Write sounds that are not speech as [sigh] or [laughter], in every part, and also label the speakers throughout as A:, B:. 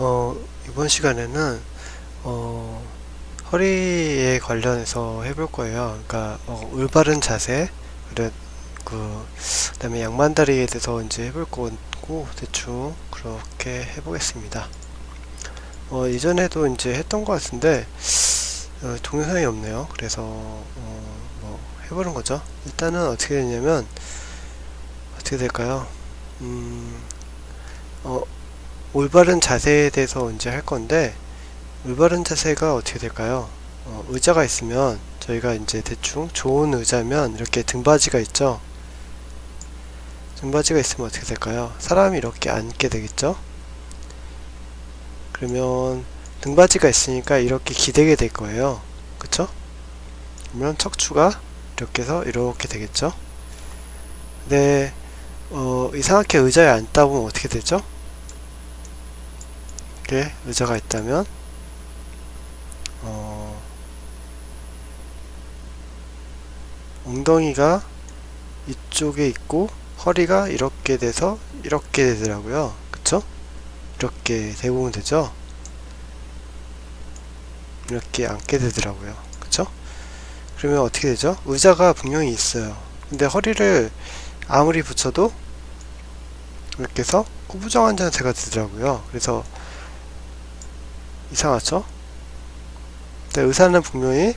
A: 어, 이번 시간에는 어, 허리에 관련해서 해볼 거예요. 그러니까 어, 올바른 자세, 그래 그 그다음에 양반다리에 대해서 이제 해볼 거고 대충 그렇게 해보겠습니다. 어, 이전에도 이제 했던 것 같은데 어, 동영상이 없네요. 그래서 어, 뭐 해보는 거죠. 일단은 어떻게 되냐면 어떻게 될까요? 음, 어, 올바른 자세에 대해서 이제 할 건데 올바른 자세가 어떻게 될까요? 어, 의자가 있으면 저희가 이제 대충 좋은 의자면 이렇게 등받이가 있죠. 등받이가 있으면 어떻게 될까요? 사람이 이렇게 앉게 되겠죠. 그러면 등받이가 있으니까 이렇게 기대게 될 거예요. 그쵸? 그러면 척추가 이렇게 해서 이렇게 되겠죠. 근데 어, 이상하게 의자에 앉다 보면 어떻게 되죠? 이렇게 의자가 있다면 어, 엉덩이가 이쪽에 있고 허리가 이렇게 돼서 이렇게 되더라고요. 그쵸? 이렇게 대부분 되죠? 이렇게 앉게 되더라고요. 그쵸? 그러면 어떻게 되죠? 의자가 분명히 있어요. 근데 허리를 아무리 붙여도 이렇게 해서 구부정한 자세가 되더라고요. 그래서 이상하죠? 근데 의사는 분명히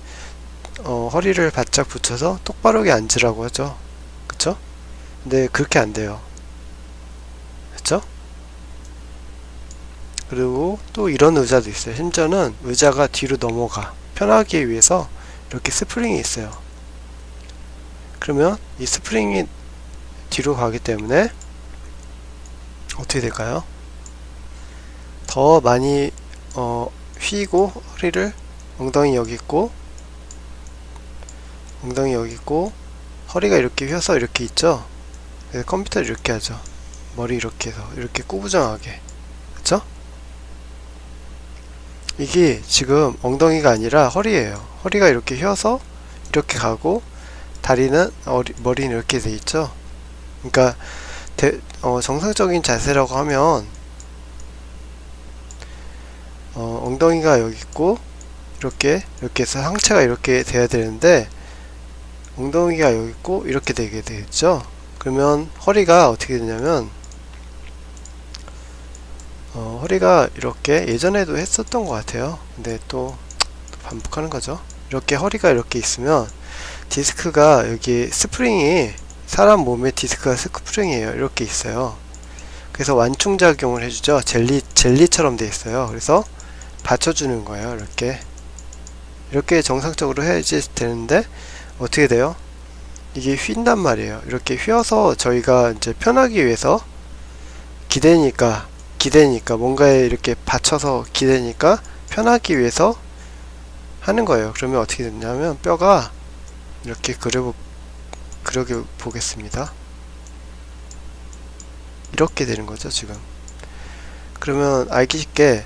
A: 어, 허리를 바짝 붙여서 똑바르게 앉으라고 하죠. 그쵸? 근데 그렇게 안 돼요. 그쵸? 그리고 또 이런 의자도 있어요. 심지어는 의자가 뒤로 넘어가. 편하기 위해서 이렇게 스프링이 있어요. 그러면 이 스프링이 뒤로 가기 때문에 어떻게 될까요? 더 많이 어, 휘고 허리를 엉덩이 여기 있고 엉덩이 여기 있고 허리가 이렇게 휘어서 이렇게 있죠? 그래서 컴퓨터를 이렇게 하죠. 머리 이렇게 해서 이렇게 꾸부정하게. 그쵸? 이게 지금 엉덩이가 아니라 허리예요. 허리가 이렇게 휘어서 이렇게 가고 다리는 어리, 머리는 이렇게 돼 있죠? 그러니까 대, 어, 정상적인 자세라고 하면 어, 엉덩이가 여기 있고 이렇게 이렇게 해서 상체가 이렇게 돼야 되는데 엉덩이가 여기 있고 이렇게 되게 되겠죠? 그러면 허리가 어떻게 되냐면 어, 허리가 이렇게 예전에도 했었던 것 같아요. 근데 또, 또 반복하는 거죠. 이렇게 허리가 이렇게 있으면 디스크가 여기 스프링이 사람 몸에 디스크가 스프링이에요. 이렇게 있어요. 그래서 완충작용을 해주죠. 젤리 젤리처럼 돼 있어요. 그래서 받쳐주는 거예요 이렇게. 이렇게 정상적으로 해야지 되는데 어떻게 돼요? 이게 휜단 말이에요. 이렇게 휘어서 저희가 이제 편하기 위해서 기대니까 기대니까 뭔가에 이렇게 받쳐서 기대니까 편하기 위해서 하는 거예요. 그러면 어떻게 되냐면 뼈가 이렇게 그려 그러게 보겠습니다. 이렇게 되는 거죠 지금. 그러면 알기 쉽게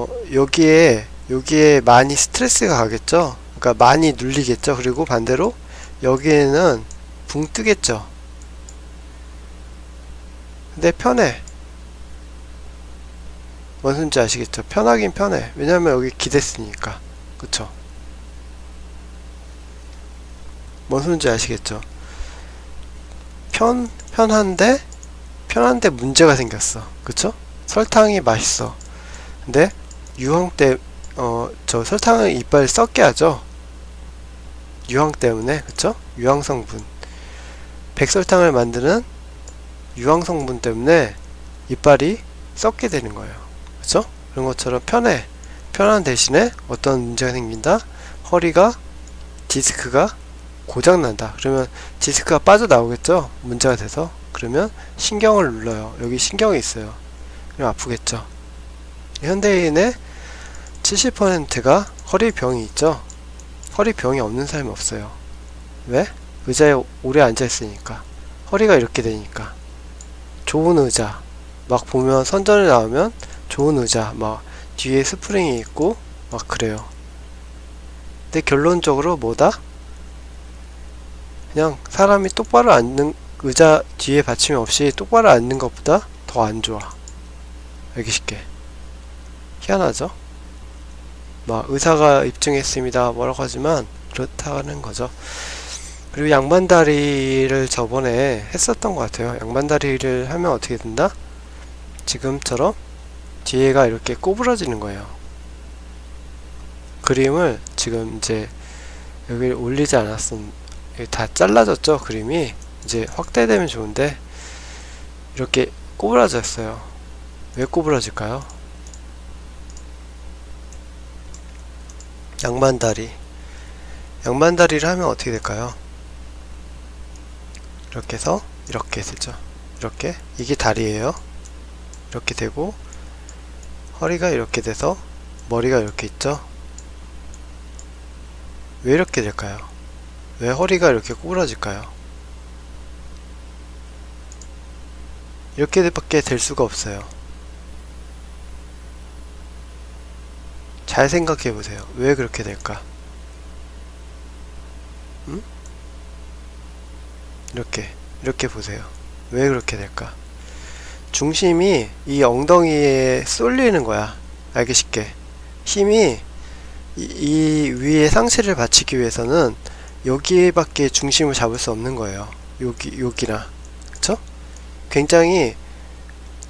A: 어 여기에 여기에 많이 스트레스가 가겠죠? 그러니까 많이 눌리겠죠? 그리고 반대로 여기에는 붕 뜨겠죠? 근데 편해. 뭔 소린지 아시겠죠? 편하긴 편해. 왜냐면 여기 기댔으니까. 그쵸? 뭔 소린지 아시겠죠? 편 편한데 편한데 문제가 생겼어. 그쵸? 설탕이 맛있어. 근데 유황 때 어 저 설탕을 이빨 썩게 하죠? 유황 때문에 그쵸? 유황 성분. 백설탕을 만드는 유황 성분 때문에 이빨이 썩게 되는 거예요. 그쵸? 그런 것처럼 편해 편한 대신에 어떤 문제가 생긴다? 허리가 디스크가 고장난다. 그러면 디스크가 빠져나오겠죠? 문제가 돼서. 그러면 신경을 눌러요. 여기 신경이 있어요. 그럼 아프겠죠 현대인의 70%가 허리병이 있죠. 허리병이 없는 사람이 없어요. 왜? 의자에 오래 앉아있으니까. 허리가 이렇게 되니까. 좋은 의자. 막 보면 선전에 나오면 좋은 의자. 막 뒤에 스프링이 있고 막 그래요. 근데 결론적으로 뭐다? 그냥 사람이 똑바로 앉는 의자 뒤에 받침이 없이 똑바로 앉는 것보다 더 안 좋아. 알기 쉽게. 희한하죠? 막 의사가 입증했습니다 뭐라고 하지만 그렇다는 거죠 그리고 양반다리를 저번에 했었던 것 같아요 양반다리를 하면 어떻게 된다? 지금처럼 뒤에가 이렇게 꼬부러지는 거예요 그림을 지금 이제 여기 올리지 않았었 다 잘라졌죠 그림이 이제 확대되면 좋은데 이렇게 꼬부라졌어요 왜 꼬부라질까요? 양반다리 양반다리를 하면 어떻게 될까요? 이렇게 해서 이렇게 되죠 이렇게 이게 다리예요 이렇게 되고 허리가 이렇게 돼서 머리가 이렇게 있죠 왜 이렇게 될까요? 왜 허리가 이렇게 꼬부라질까요? 이렇게 밖에 될 수가 없어요. 잘 생각해 보세요. 왜 그렇게 될까? 음? 이렇게, 이렇게 보세요. 왜 그렇게 될까? 중심이 이 엉덩이에 쏠리는 거야. 알기 쉽게. 힘이 이, 이 위에 상체를 받치기 위해서는 여기에밖에 중심을 잡을 수 없는 거예요. 여기, 여기나. 그쵸? 굉장히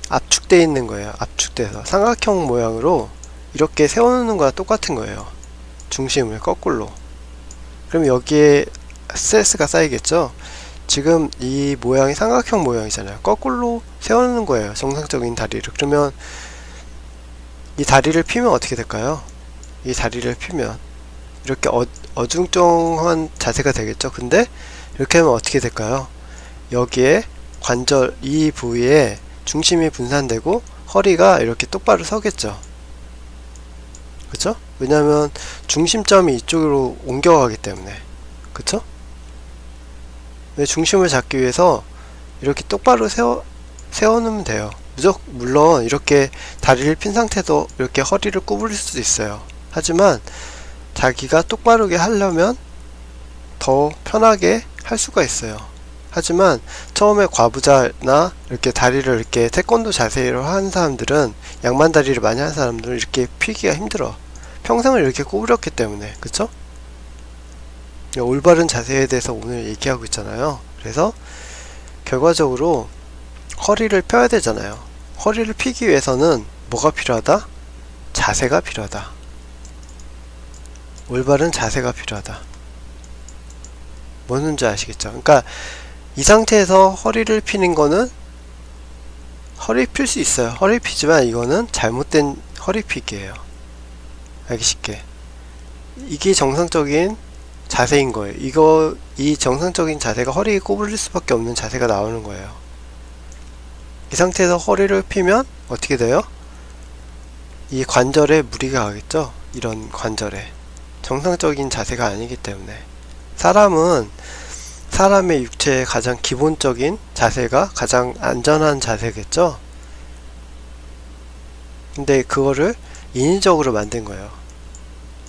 A: 압축되어 있는 거예요. 압축돼서. 삼각형 모양으로 이렇게 세워놓는 거랑 똑같은 거예요. 중심을 거꾸로. 그럼 여기에 스트레스가 쌓이겠죠? 지금 이 모양이 삼각형 모양이잖아요. 거꾸로 세워놓는 거예요. 정상적인 다리를. 그러면 이 다리를 피면 어떻게 될까요? 이 다리를 피면 이렇게 어, 어중쩡한 자세가 되겠죠. 근데 이렇게 하면 어떻게 될까요? 여기에 관절 이 부위에 중심이 분산되고 허리가 이렇게 똑바로 서겠죠. 그쵸? 왜냐면 중심점이 이쪽으로 옮겨가기 때문에. 그쵸? 왜 중심을 잡기 위해서 이렇게 똑바로 세워, 세워놓으면 돼요. 무조, 물론 이렇게 다리를 핀 상태도 이렇게 허리를 구부릴 수도 있어요. 하지만 자기가 똑바르게 하려면 더 편하게 할 수가 있어요. 하지만 처음에 과부자나 이렇게 다리를 이렇게 태권도 자세로 하는 사람들은 양만 다리를 많이 하는 사람들은 이렇게 피기가 힘들어. 평생을 이렇게 구부렸기 때문에 그쵸? 올바른 자세에 대해서 오늘 얘기하고 있잖아요. 그래서 결과적으로 허리를 펴야 되잖아요. 허리를 피기 위해서는 뭐가 필요하다? 자세가 필요하다. 올바른 자세가 필요하다. 뭐는지 아시겠죠? 그러니까 이 상태에서 허리를 피는 거는 허리 필 수 있어요. 허리 피지만 이거는 잘못된 허리 피기예요. 알기 쉽게. 이게 정상적인 자세인 거예요. 이거 이 정상적인 자세가 허리에 꼬부릴 수밖에 없는 자세가 나오는 거예요. 이 상태에서 허리를 피면 어떻게 돼요? 이 관절에 무리가 가겠죠? 이런 관절에. 정상적인 자세가 아니기 때문에. 사람은 사람의 육체의 가장 기본적인 자세가 가장 안전한 자세겠죠? 근데 그거를 인위적으로 만든 거예요.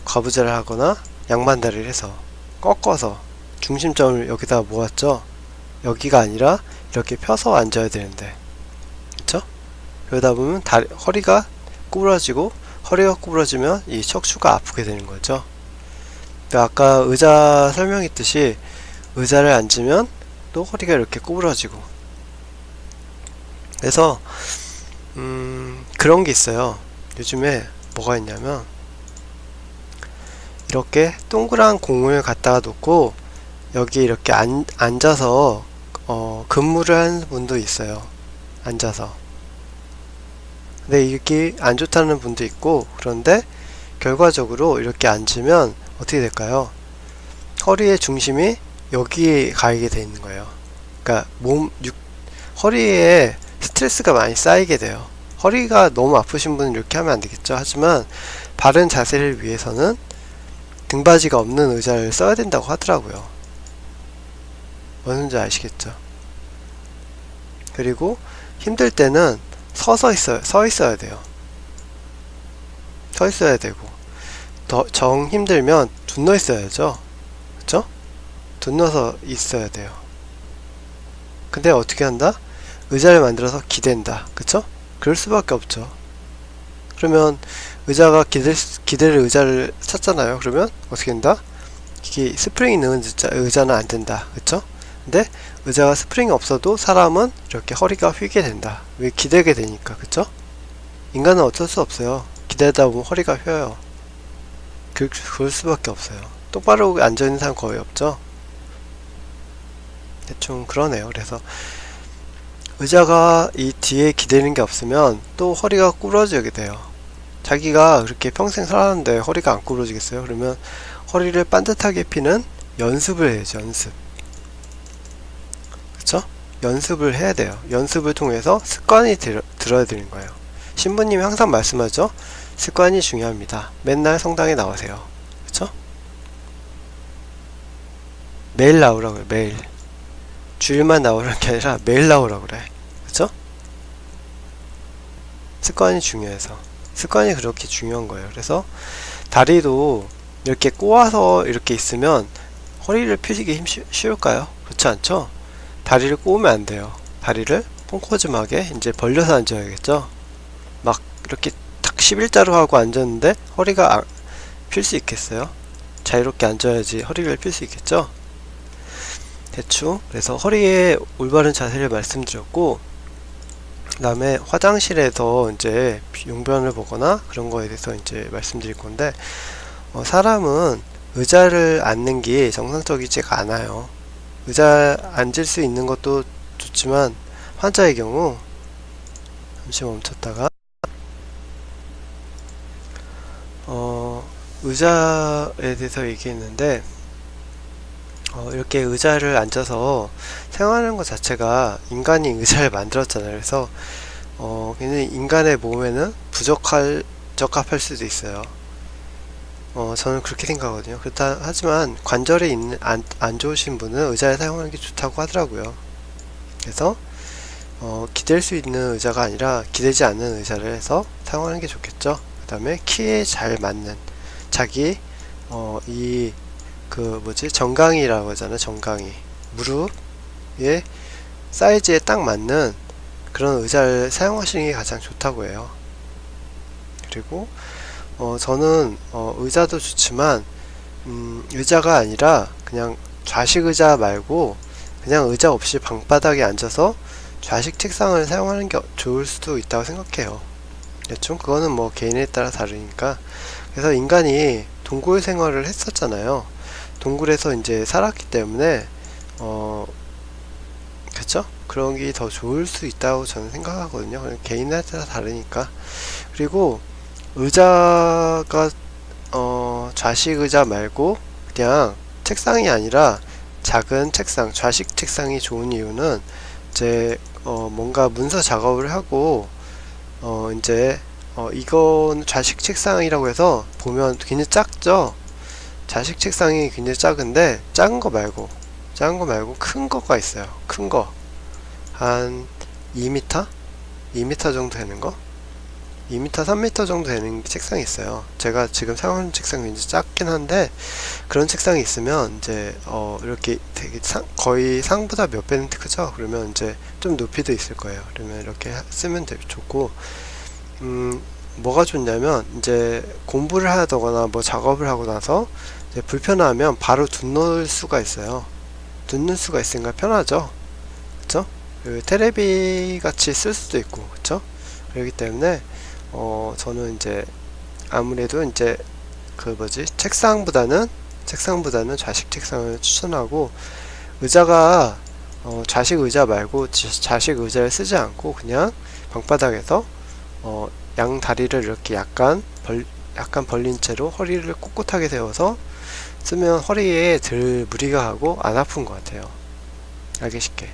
A: 과부자를 하거나 양반다리를 해서 꺾어서 중심점을 여기다 모았죠? 여기가 아니라 이렇게 펴서 앉아야 되는데 그쵸? 그러다 보면 다리, 허리가 구부러지고 허리가 구부러지면 이 척추가 아프게 되는 거죠. 아까 의자 설명했듯이 의자를 앉으면 또 허리가 이렇게 구부러지고. 그래서 음 그런 게 있어요. 요즘에 뭐가 있냐면 이렇게 동그란 공을 갖다가 놓고 여기 이렇게 앉, 앉아서 어, 근무를 하는 분도 있어요. 앉아서. 근데 이게 안 좋다는 분도 있고 그런데 결과적으로 이렇게 앉으면 어떻게 될까요? 허리의 중심이 여기에 가게 돼 있는 거예요. 그러니까 몸 육, 허리에 스트레스가 많이 쌓이게 돼요. 허리가 너무 아프신 분은 이렇게 하면 안 되겠죠. 하지만 바른 자세를 위해서는 등받이가 없는 의자를 써야 된다고 하더라고요. 뭔지 아시겠죠? 그리고 힘들 때는 서서 있어요. 서 있어야 돼요. 서 있어야 되고 더 정 힘들면 둔너 있어야죠. 둔너서 있어야 돼요. 근데 어떻게 한다? 의자를 만들어서 기댄다. 그쵸? 그럴 수밖에 없죠. 그러면 의자가 기댈, 수- 기댈 의자를 찾잖아요. 그러면 어떻게 된다? 이게 스프링 있는 의자, 의자는 안 된다. 그쵸? 근데 의자가 스프링이 없어도 사람은 이렇게 허리가 휘게 된다. 왜 기대게 되니까. 그쵸? 인간은 어쩔 수 없어요. 기대다 보면 허리가 휘어요. 그, 그럴 수밖에 없어요. 똑바로 앉아있는 사람 거의 없죠? 대충 그러네요. 그래서 의자가 이 뒤에 기대는 게 없으면 또 허리가 구부러지게 돼요. 자기가 그렇게 평생 살았는데 허리가 안 구부러지겠어요? 그러면 허리를 반듯하게 피는 연습을 해야죠, 연습. 그쵸? 연습을 해야 돼요. 연습을 통해서 습관이 들, 들어야 되는 거예요. 신부님이 항상 말씀하죠? 습관이 중요합니다. 맨날 성당에 나오세요. 그쵸? 매일 나오라고요, 매일. 주일만 나오라는 게 아니라 매일 나오라고 그래. 그쵸? 습관이 중요해서. 습관이 그렇게 중요한 거예요. 그래서 다리도 이렇게 꼬아서 이렇게 있으면 허리를 펴시기 힘 쉬- 쉬울까요? 그렇지 않죠? 다리를 꼬우면 안 돼요. 다리를 콩코즘하게 이제 벌려서 앉아야겠죠? 막 이렇게 탁 11자로 하고 앉았는데 허리가 필수 있겠어요? 자유롭게 앉아야지 허리를 필 수 있겠죠? 대충 그래서 허리에 올바른 자세를 말씀드렸고 그 다음에 화장실에서 이제 용변을 보거나 그런 거에 대해서 이제 말씀드릴 건데 어, 사람은 의자를 앉는 게 정상적이지가 않아요. 의자 앉을 수 있는 것도 좋지만 환자의 경우 잠시 멈췄다가 어, 의자에 대해서 얘기했는데 어, 이렇게 의자를 앉아서 생활하는 것 자체가 인간이 의자를 만들었잖아요. 그래서 어, 굉장히 인간의 몸에는 부적할 적합할 수도 있어요. 어, 저는 그렇게 생각하거든요. 그렇다 하지만 관절에 있는 안, 안 좋으신 분은 의자를 사용하는 게 좋다고 하더라고요. 그래서 어, 기댈 수 있는 의자가 아니라 기대지 않는 의자를 해서 사용하는 게 좋겠죠. 그 다음에 키에 잘 맞는 자기 어, 이 그 뭐지 정강이라고 하잖아요. 정강이 무릎의 사이즈에 딱 맞는 그런 의자를 사용하시는 게 가장 좋다고 해요. 그리고 어, 저는 어, 의자도 좋지만 음, 의자가 아니라 그냥 좌식 의자 말고 그냥 의자 없이 방바닥에 앉아서 좌식 책상을 사용하는 게 좋을 수도 있다고 생각해요. 대충 그거는 뭐 개인에 따라 다르니까 그래서 인간이 동굴 생활을 했었잖아요. 동굴에서 이제 살았기 때문에 어 그쵸? 그런 게 더 좋을 수 있다고 저는 생각하거든요. 개인에 따라 다르니까 그리고 의자가 어 좌식 의자 말고 그냥 책상이 아니라 작은 책상, 좌식 책상이 좋은 이유는 이제 어 뭔가 문서 작업을 하고 어 이제 어 이건 좌식 책상이라고 해서 보면 굉장히 작죠. 좌식 책상이 굉장히 작은데 작은 거 말고 작은 거 말고 큰 거가 있어요. 큰 거. 한 2m? 2m 정도 되는 거? 2m, 3m 정도 되는 책상이 있어요. 제가 지금 사용하는 책상이 굉장히 작긴 한데 그런 책상이 있으면 이제 어 이렇게 되게 상, 거의 상보다 몇 배는 크죠. 그러면 이제 좀 높이도 있을 거예요. 그러면 이렇게 하- 쓰면 되게 좋고 음 뭐가 좋냐면 이제 공부를 하거나 뭐 작업을 하고 나서 불편하면 바로 둔 놓을 수가 있어요. 둔는 수가 있으니까 편하죠. 그쵸? 그리고 테레비 같이 쓸 수도 있고, 그쵸? 그렇기 때문에 어 저는 이제 아무래도 이제 그 뭐지 책상보다는 책상보다는 좌식 책상을 추천하고 의자가 어 좌식 의자 말고 지- 좌식 의자를 쓰지 않고 그냥 방바닥에서 어 양 다리를 이렇게 약간 벌 약간 벌린 채로 허리를 꼿꼿하게 세워서 쓰면 허리에 덜 무리가 가고 안 아픈 것 같아요. 알기 쉽게.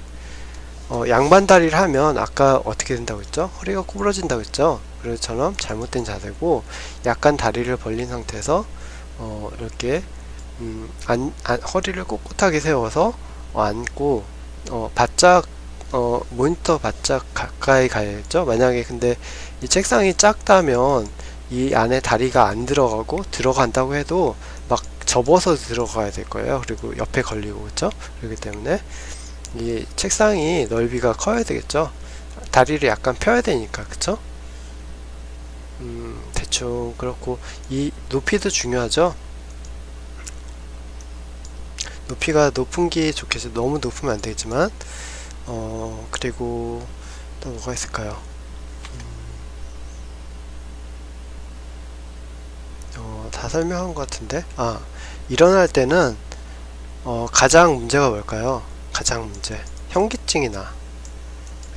A: 어, 양반 다리를 하면 아까 어떻게 된다고 했죠? 허리가 구부러진다고 했죠? 그처럼 잘못된 자세고 약간 다리를 벌린 상태에서 어, 이렇게 음, 안, 안- 허리를 꼿꼿하게 세워서 어, 앉고 어, 바짝 어, 모니터 바짝 가까이 가야겠죠? 만약에 근데 이 책상이 작다면 이 안에 다리가 안 들어가고 들어간다고 해도 막 접어서 들어가야 될 거예요. 그리고 옆에 걸리고 그렇죠? 그렇기 때문에 이 책상이 넓이가 커야 되겠죠. 다리를 약간 펴야 되니까 그쵸? 음, 대충 그렇고 이 높이도 중요하죠. 높이가 높은 게 좋겠죠. 너무 높으면 안 되지만 어 그리고 또 뭐가 있을까요? 어, 다 설명한 것 같은데? 아 일어날 때는 어, 가장 문제가 뭘까요? 가장 문제. 현기증이나.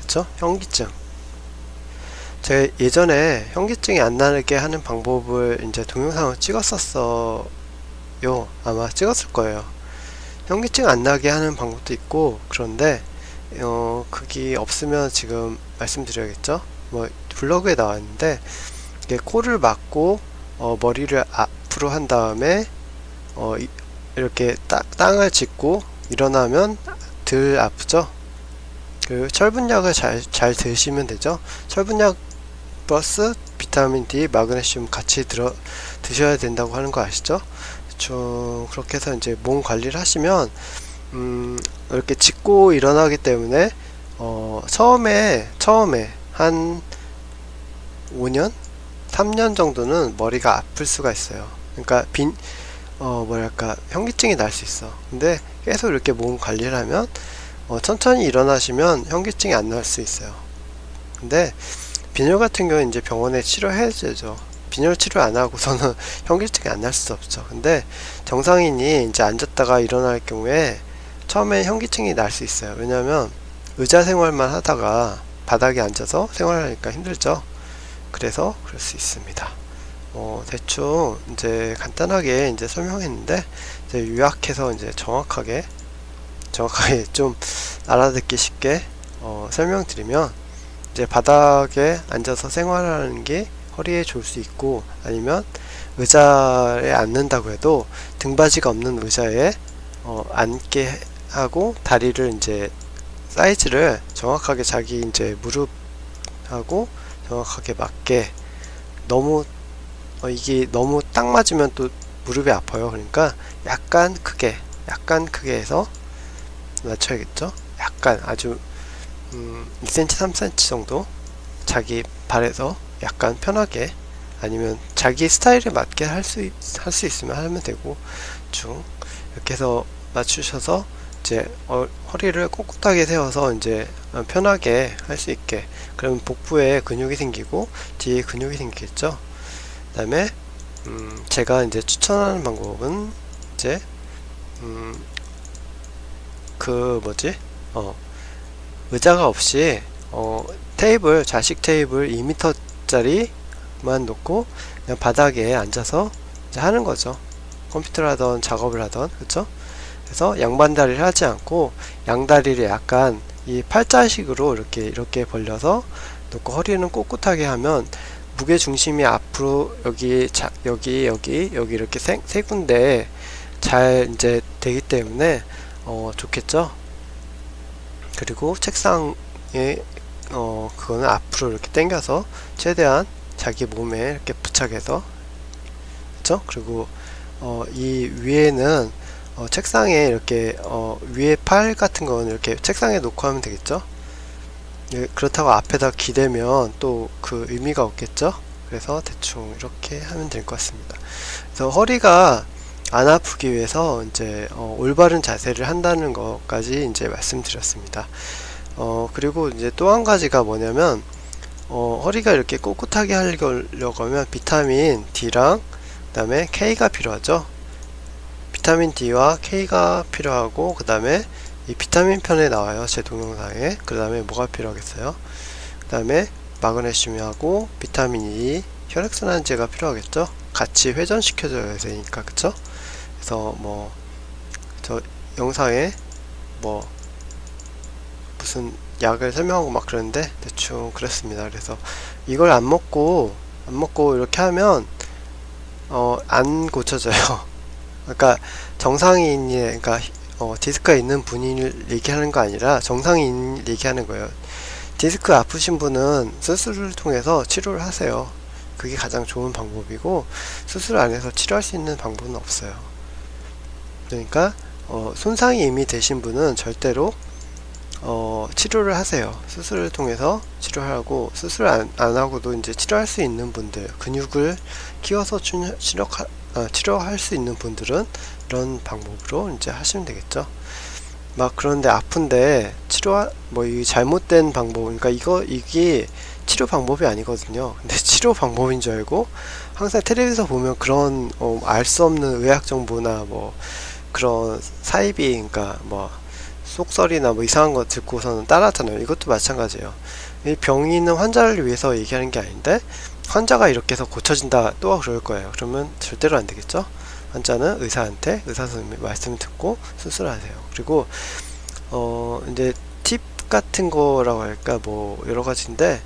A: 그쵸? 현기증. 제가 예전에 현기증이 안 나게 하는 방법을 이제 동영상을 찍었었어요. 아마 찍었을 거예요. 현기증 안 나게 하는 방법도 있고 그런데 어 그게 없으면 지금 말씀드려야겠죠? 뭐 블로그에 나와 있는데 이게 코를 막고 어, 머리를 앞으로 한 다음에 어, 이- 이렇게 딱 땅을 짚고 일어나면 덜 아프죠. 그 철분약을 잘, 잘 드시면 되죠. 철분약 플러스 비타민 D, 마그네슘 같이 들어 드셔야 된다고 하는 거 아시죠? 좀 그렇게 해서 이제 몸 관리를 하시면 음, 이렇게 짚고 일어나기 때문에 어, 처음에 처음에 한 5년 3년 정도는 머리가 아플 수가 있어요. 그러니까 빈, 어, 뭐랄까, 현기증이 날 수 있어. 근데 계속 이렇게 몸 관리를 하면, 어, 천천히 일어나시면 현기증이 안 날 수 있어요. 근데 빈혈 같은 경우는 이제 병원에 치료해야죠. 빈혈 치료 안 하고서는 [laughs] 현기증이 안 날 수 없죠. 근데 정상인이 이제 앉았다가 일어날 경우에 처음에 현기증이 날 수 있어요. 왜냐면 의자 생활만 하다가 바닥에 앉아서 생활하니까 힘들죠. 그래서 그럴 수 있습니다. 어, 대충 이제 간단하게 이제 설명했는데 이제 요약해서 이제 정확하게 정확하게 [laughs] 좀 알아듣기 쉽게 어, 설명드리면 이제 바닥에 앉아서 생활하는 게 허리에 좋을 수 있고 아니면 의자에 앉는다고 해도 등받이가 없는 의자에 어, 앉게 하고 다리를 이제 사이즈를 정확하게 자기 이제 무릎하고 정확하게 맞게 너무 어, 이게 너무 딱 맞으면 또 무릎이 아파요. 그러니까 약간 크게 약간 크게 해서 낮춰야겠죠. 약간 아주 음, 2cm, 3cm 정도 자기 발에서 약간 편하게 아니면 자기 스타일에 맞게 할 수 할 수 있으면 하면 되고 쭉 이렇게 해서 맞추셔서 이제 어, 허리를 꼿꼿하게 세워서 이제 어, 편하게 할 수 있게 그러면 복부에 근육이 생기고 뒤에 근육이 생기겠죠 그 다음에 음, 제가 이제 추천하는 방법은 이제 음, 그 뭐지? 어 의자가 없이 어 테이블 좌식 테이블 2m짜리만 놓고 그냥 바닥에 앉아서 하는 거죠. 컴퓨터를 하던 작업을 하던. 그쵸? 그래서 양반다리를 하지 않고 양다리를 약간 이 팔자식으로 이렇게 이렇게 벌려서 놓고 허리는 꼿꼿하게 하면 무게 중심이 앞으로 여기 자, 여기 여기 여기 이렇게 세, 세 군데 잘 이제 되기 때문에 어 좋겠죠. 그리고 책상에 어 그거는 앞으로 이렇게 당겨서 최대한 자기 몸에 이렇게 부착해서 그렇죠? 그리고 어 이 위에는 어, 책상에 이렇게 어, 위에 팔 같은 거는 이렇게 책상에 놓고 하면 되겠죠. 예, 그렇다고 앞에다 기대면 또 그 의미가 없겠죠. 그래서 대충 이렇게 하면 될 것 같습니다. 그래서 허리가 안 아프기 위해서 이제 어, 올바른 자세를 한다는 것까지 이제 말씀드렸습니다. 어, 그리고 이제 또 한 가지가 뭐냐면 어, 허리가 이렇게 꼿꼿하게 하려고 하면 비타민 D랑 그다음에 K가 필요하죠. 비타민 D와 K가 필요하고 그 다음에 이 비타민 편에 나와요 제 동영상에. 그 다음에 뭐가 필요하겠어요? 그 다음에 마그네슘하고 비타민 E 혈액순환제가 필요하겠죠? 같이 회전시켜줘야 되니까 그쵸? 그래서 뭐 저 영상에 뭐 무슨 약을 설명하고 막 그러는데 대충 그렇습니다. 그래서 이걸 안 먹고 안 먹고 이렇게 하면 어 안 고쳐져요. [laughs] 그러니까 정상인이 그러니까 어, 디스크가 있는 분이 얘기하는 거 아니라 정상인 얘기하는 거예요. 디스크 아프신 분은 수술을 통해서 치료를 하세요. 그게 가장 좋은 방법이고 수술 안 해서 치료할 수 있는 방법은 없어요. 그러니까 어, 손상이 이미 되신 분은 절대로 어, 치료를 하세요. 수술을 통해서 치료하고 수술 안, 안 하고도 이제 치료할 수 있는 분들 근육을 키워서 치- 치료 어, 치료할 수 있는 분들은 이런 방법으로 이제 하시면 되겠죠. 막 그런데 아픈데 치료 뭐이 잘못된 방법 그러니까 이거 이게 치료 방법이 아니거든요. 근데 [laughs] 치료 방법인 줄 알고 항상 텔레비에서 보면 그런 어, 알수 없는 의학 정보나 뭐 그런 사이비 그러니까 뭐 속설이나 뭐 이상한 거 듣고서는 따라하잖아요. 이것도 마찬가지예요. 이 병이 있는 환자를 위해서 얘기하는 게 아닌데 환자가 이렇게 해서 고쳐진다 또 그럴 거예요. 그러면 절대로 안 되겠죠. 환자는 의사한테 의사 선생님의 말씀을 듣고 수술하세요. 그리고 어 이제 팁 같은 거라고 할까 뭐 여러 가지인데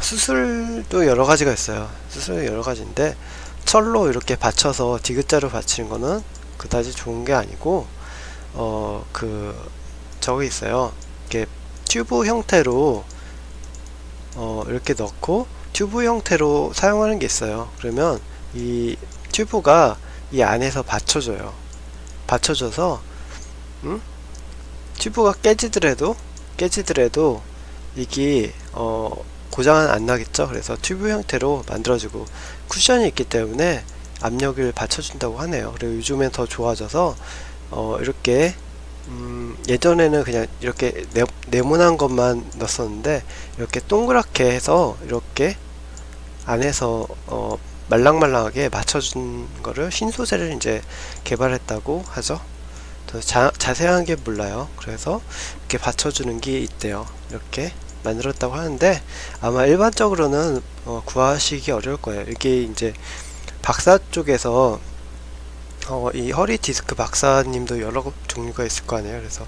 A: 수술도 여러 가지가 있어요. 수술 여러 가지인데 철로 이렇게 받쳐서 디귿자로 받치는 거는 그다지 좋은 게 아니고 어 그 저기 있어요. 이렇게 튜브 형태로 어 이렇게 넣고 튜브 형태로 사용하는 게 있어요. 그러면 이 튜브가 이 안에서 받쳐줘요. 받쳐줘서 음? 튜브가 깨지더라도 깨지더라도 이게 어 고장은 안 나겠죠. 그래서 튜브 형태로 만들어지고 쿠션이 있기 때문에 압력을 받쳐준다고 하네요. 그리고 요즘엔 더 좋아져서 어 이렇게 음 예전에는 그냥 이렇게 네, 네모난 것만 넣었었는데 이렇게 동그랗게 해서 이렇게 안에서 어 말랑말랑하게 맞춰준 거를 신소재를 이제 개발했다고 하죠. 더 자, 자세한 게 몰라요. 그래서 이렇게 받쳐주는 게 있대요. 이렇게 만들었다고 하는데 아마 일반적으로는 어, 구하시기 어려울 거예요. 이게 이제 박사 쪽에서 어, 이 허리 디스크 박사님도 여러 종류가 있을 거 아니에요. 그래서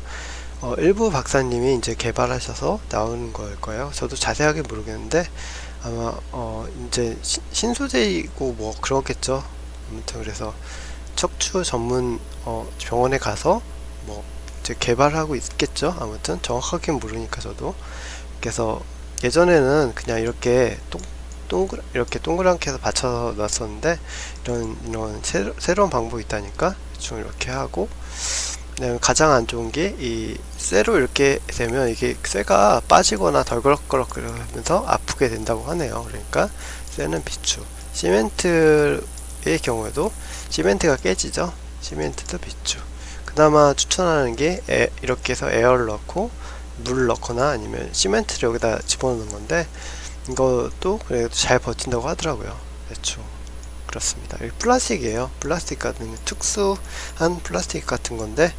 A: 어, 일부 박사님이 이제 개발하셔서 나오는 걸 거예요. 저도 자세하게 모르겠는데 아마 어, 이제 신- 신소재이고 뭐 그러겠죠. 아무튼 그래서 척추 전문 어, 병원에 가서 뭐 이제 개발하고 있겠죠. 아무튼 정확하게 모르니까 저도 그래서 예전에는 그냥 이렇게 동, 동글 이렇게 동그랗게 해서 받쳐 놨었는데 이런 이런 새로, 새로운 방법이 있다니까 대충 이렇게 하고 그다음에 가장 안 좋은 게 이 쇠로 이렇게 되면 이게 쇠가 빠지거나 덜그럭거럭 그러면서 아프게 된다고 하네요. 그러니까 쇠는 비추. 시멘트의 경우에도 시멘트가 깨지죠. 시멘트도 비추. 그나마 추천하는 게 에, 이렇게 해서 에어를 넣고 물 넣거나 아니면 시멘트를 여기다 집어넣는 건데 이것도 그래도 잘 버틴다고 하더라고요. 대충 그렇습니다. 이 플라스틱이에요. 플라스틱 같은 특수한 플라스틱 같은 건데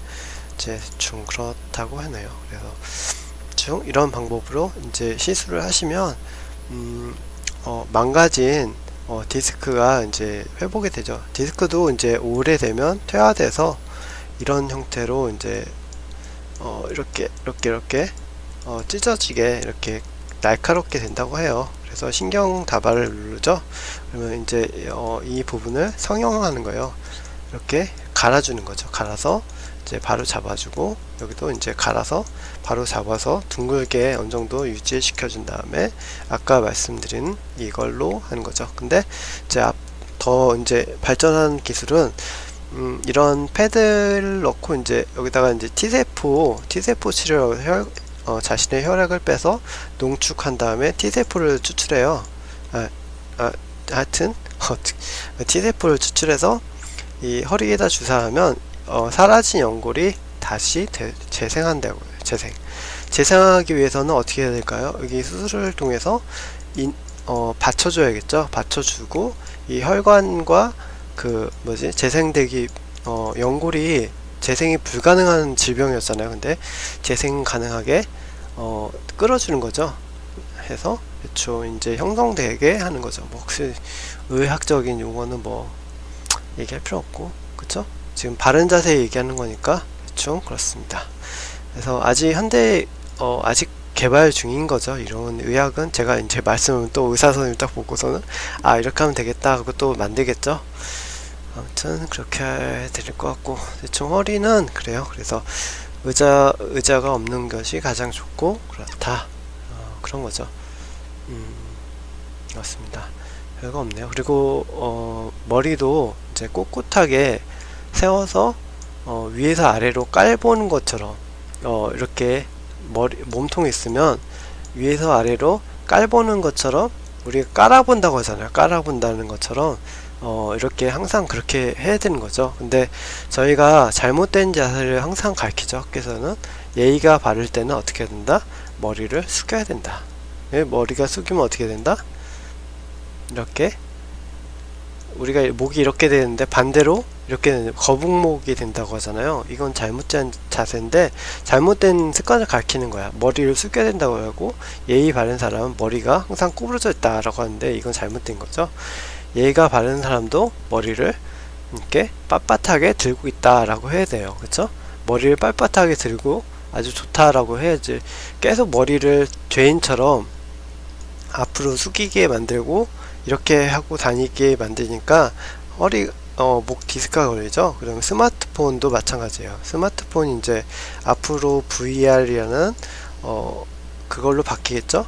A: 대충 그렇다고 하네요. 그래서 대충 이런 방법으로 이제 시술을 하시면 음, 어, 망가진 어, 디스크가 이제 회복이 되죠. 디스크도 이제 오래되면 퇴화돼서 이런 형태로 이제 어, 이렇게 이렇게 이렇게 어, 찢어지게 이렇게 날카롭게 된다고 해요. 그래서 신경 다발을 누르죠. 그러면 이제 어, 이 부분을 성형하는 거예요. 이렇게 갈아주는 거죠. 갈아서 이제 바로 잡아주고 여기도 이제 갈아서 바로 잡아서 둥글게 어느 정도 유지시켜 준 다음에 아까 말씀드린 이걸로 하는 거죠. 근데 이제 앞- 더 이제 발전한 기술은 음, 이런 패드를 넣고 이제 여기다가 이제 T세포 T세포 치료 혈, 어, 자신의 혈액을 빼서 농축한 다음에 T세포를 추출해요. 아, 아 하여튼 [laughs] 어, T세포를 추출해서 이 허리에다 주사하면 어, 사라진 연골이 다시 대- 재생한다고요. 재생. 재생하기 위해서는 어떻게 해야 될까요? 여기 수술을 통해서 인, 어, 받쳐줘야겠죠. 받쳐주고 이 혈관과 그 뭐지 재생되기 어, 연골이 재생이 불가능한 질병이었잖아요. 근데 재생 가능하게 어, 끌어주는 거죠. 해서 대충 이제 형성되게 하는 거죠. 뭐 혹시 의학적인 용어는 뭐 얘기할 필요 없고 그쵸? 지금 바른 자세 얘기하는 거니까 대충 그렇습니다. 그래서 아직 현대 어, 아직 개발 중인 거죠. 이런 의학은 제가 이제 말씀을 또 의사 선생님 딱 보고서는 아 이렇게 하면 되겠다 하고 또 만들겠죠. 아무튼 그렇게 해드릴 것 같고 대충 허리는 그래요. 그래서 의자 의자가 없는 것이 가장 좋고 그렇다 어, 그런 거죠. 음, 그렇습니다. 별거 없네요. 그리고 어, 머리도 이제 꼿꼿하게 세워서 어, 위에서 아래로 깔보는 것처럼 어, 이렇게 머리 몸통이 있으면 위에서 아래로 깔보는 것처럼 우리가 깔아본다고 하잖아요. 깔아본다는 것처럼 어, 이렇게 항상 그렇게 해야 되는 거죠. 근데 저희가 잘못된 자세를 항상 가르치죠. 학교에서는 예의가 바를 때는 어떻게 해야 된다? 머리를 숙여야 된다. 예, 머리가 숙이면 어떻게 된다? 이렇게 우리가 목이 이렇게 되는데 반대로 이렇게 거북목이 된다고 하잖아요. 이건 잘못된 자세인데 잘못된 습관을 가르치는 거야. 머리를 숙여야 된다고 하고 예의 바른 사람은 머리가 항상 구부러져 있다라고 하는데 이건 잘못된 거죠. 예의가 바른 사람도 머리를 이렇게 빳빳하게 들고 있다라고 해야 돼요. 그렇죠? 머리를 빳빳하게 들고 아주 좋다라고 해야지 계속 머리를 죄인처럼 앞으로 숙이게 만들고 이렇게 하고 다니게 만드니까 허리 어, 목 디스크가 걸리죠. 그러면 스마트폰도 마찬가지예요. 스마트폰 이제 앞으로 VR이라는 어, 그걸로 바뀌겠죠.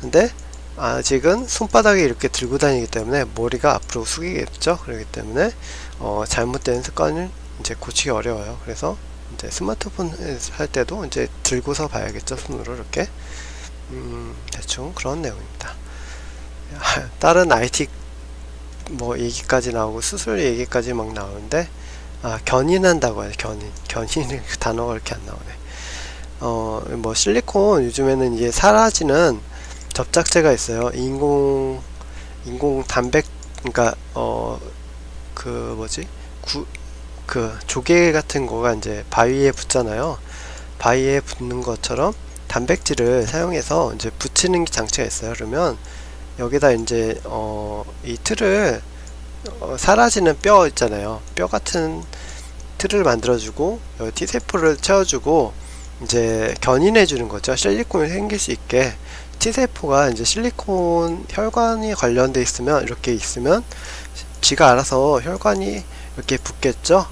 A: 근데 아직은 손바닥에 이렇게 들고 다니기 때문에 머리가 앞으로 숙이겠죠. 그렇기 때문에 어, 잘못된 습관을 이제 고치기 어려워요. 그래서 이제 스마트폰 할 때도 이제 들고서 봐야겠죠. 손으로 이렇게 음, 대충 그런 내용입니다. [laughs] 다른 IT 뭐 얘기까지 나오고 수술 얘기까지 막 나오는데 아 견인한다고 해요 견인 견인 그 단어가 이렇게 안 나오네 어뭐 실리콘 요즘에는 이게 사라지는 접착제가 있어요. 인공 인공 단백 그러니까 어 그 뭐지? 구 그 조개 같은 거가 이제 바위에 붙잖아요. 바위에 붙는 것처럼 단백질을 사용해서 이제 붙이는 장치가 있어요. 그러면 여기다 이제 어, 이 틀을 어, 사라지는 뼈 있잖아요. 뼈 같은 틀을 만들어주고 여기 T세포를 채워주고 이제 견인해 주는 거죠. 실리콘이 생길 수 있게 T세포가 이제 실리콘 혈관이 관련돼 있으면 이렇게 있으면 지가 알아서 혈관이 이렇게 붙겠죠.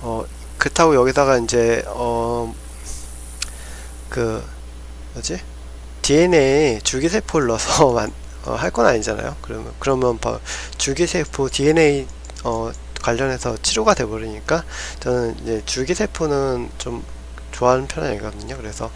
A: 어 그렇다고 여기다가 이제 어 그 뭐지 DNA 줄기세포를 넣어서 [laughs] 어, 할 건 아니잖아요. 그러면 그러면 바, 줄기세포 DNA 어, 관련해서 치료가 돼 버리니까 저는 이제 줄기세포는 좀 좋아하는 편은 아니거든요. 그래서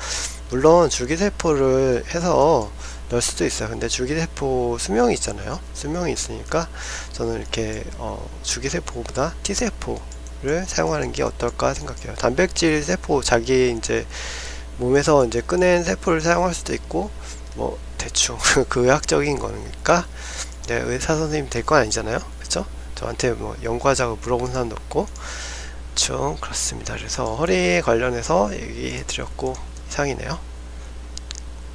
A: 물론 줄기세포를 해서 넣을 수도 있어요. 근데 줄기세포 수명이 있잖아요. 수명이 있으니까 저는 이렇게 어, 줄기세포보다 T세포를 사용하는 게 어떨까 생각해요. 단백질 세포 자기 이제 몸에서 이제 꺼낸 세포를 사용할 수도 있고 뭐 대충 [laughs] 그 의학적인 거니까 네, 의사 선생님 될 건 아니잖아요 그쵸 저한테 뭐 연구하자고 물어본 사람도 없고 좀 그렇습니다 그래서 허리에 관련해서 얘기해 드렸고 이 상이네요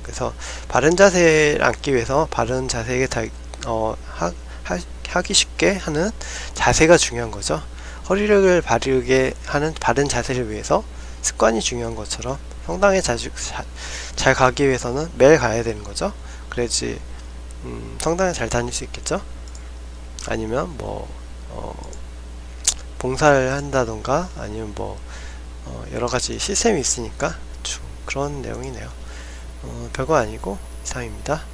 A: 그래서 바른 자세를 앉기 위해서 바른 자세에 다, 어, 하, 하, 하기 쉽게 하는 자세가 중요한 거죠 허리를 바르게 하는 바른 자세를 위해서 습관이 중요한 것처럼 성당에 자주 자, 잘 가기 위해서는 매일 가야 되는 거죠. 그래야지 음, 성당에 잘 다닐 수 있겠죠. 아니면 뭐 어, 봉사를 한다던가 아니면 뭐 어, 여러 가지 시스템이 있으니까 좀 그런 내용이네요. 어, 별거 아니고 이상입니다.